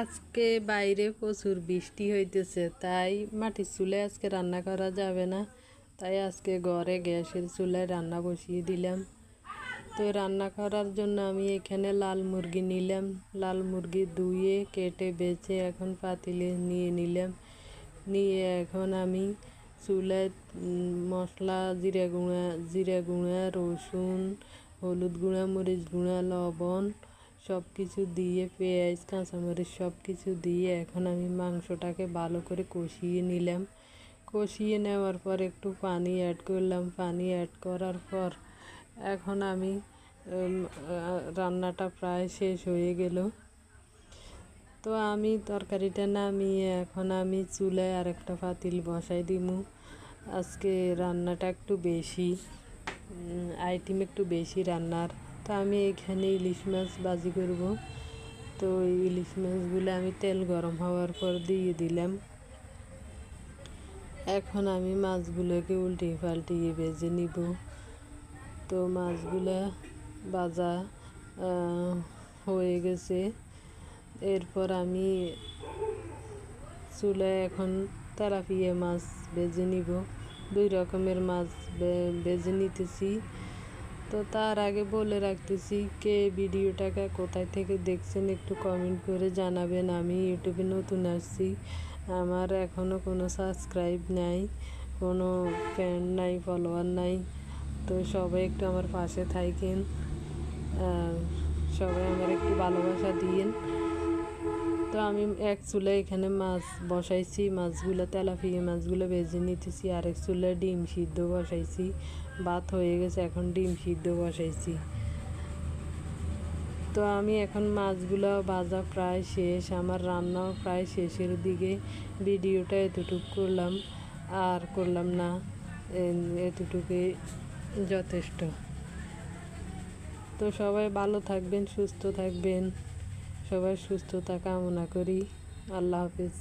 আজকে বাইরে প্রচুর বৃষ্টি হইতেছে, তাই মাটির চুলায় আজকে রান্না করা যাবে না। তাই আজকে ঘরে গ্যাসের চুলায় রান্না বসিয়ে দিলাম। তো রান্না করার জন্য আমি এখানে লাল মুরগি নিলাম। লাল মুরগি ধুয়ে, কেটে, বেছে এখন পাতিলে নিয়ে নিলাম। নিয়ে এখন আমি চুলায় মশলা, জিরা গুঁড়া জিরা গুঁড়া, রসুন, হলুদ গুঁড়া, মরিচ গুঁড়া, লবণ সব কিছু দিয়ে পেঁয়াজ, কাঁচামরিচ সব কিছু দিয়ে এখন আমি মাংসটাকে ভালো করে কষিয়ে নিলাম। কষিয়ে নেওয়ার পর একটু পানি অ্যাড করলাম। পানি অ্যাড করার পর এখন আমি রান্নাটা প্রায় শেষ হয়ে গেল। তো আমি তরকারিটা নামিয়ে এখন আমি চুলায় আরেকটা পাতিল বসাই দিমু আজকে রান্নাটা একটু বেশি আইটেম একটু বেশি রান্নার। তো আমি এখানে ইলিশ মাছ বাজি করব। তো ইলিশ মাছগুলো আমি তেল গরম হওয়ার পর দিয়ে দিলাম। এখন আমি মাছগুলোকে উল্টিয়ে পাল্টিয়ে ভেজে নিব। তো মাছগুলো আহ, হয়ে গেছে। এরপর আমি চুলায় এখন তেলাপিয়া মাছ ভেজে নিব। দুই রকমের মাছ বে- ভেজে নিতেছি। তো তার আগে বলে রাখতেছি কে ভিডিওটাকে কোথায় থেকে দেখছেন একটু কমেন্ট করে জানাবেন। আমি ইউটিউবে নতুন আসছি, আমার এখনও কোনো সাবস্ক্রাইব নাই, কোনো ফ্যান নাই ফলোয়ার নাই, তো সবাই একটু আমার পাশে থাকেন সবাই আমার একটু ভালোবাসা দিয়েন। তো আমি এক চুলে এখানে মাছ বসাইছি, মাছগুলো তেলাপিয়া মাছগুলো ভেজে নিতেছি আর এক চুলে ডিম সিদ্ধ বসাইছি, ভাত হয়ে গেছে, এখন ডিম সিদ্ধ বসাইছি। তো আমি এখন মাছগুলো ভাজা প্রায় শেষ, আমার রান্নাও প্রায় শেষের দিকে, ভিডিওটা এতটুকু করলাম, আর করলাম না এতটুকুই যথেষ্ট। তো সবাই ভালো থাকবেন, সুস্থ থাকবেন। সবাই সুস্থতা কামনা করি। আল্লাহ হাফিজ।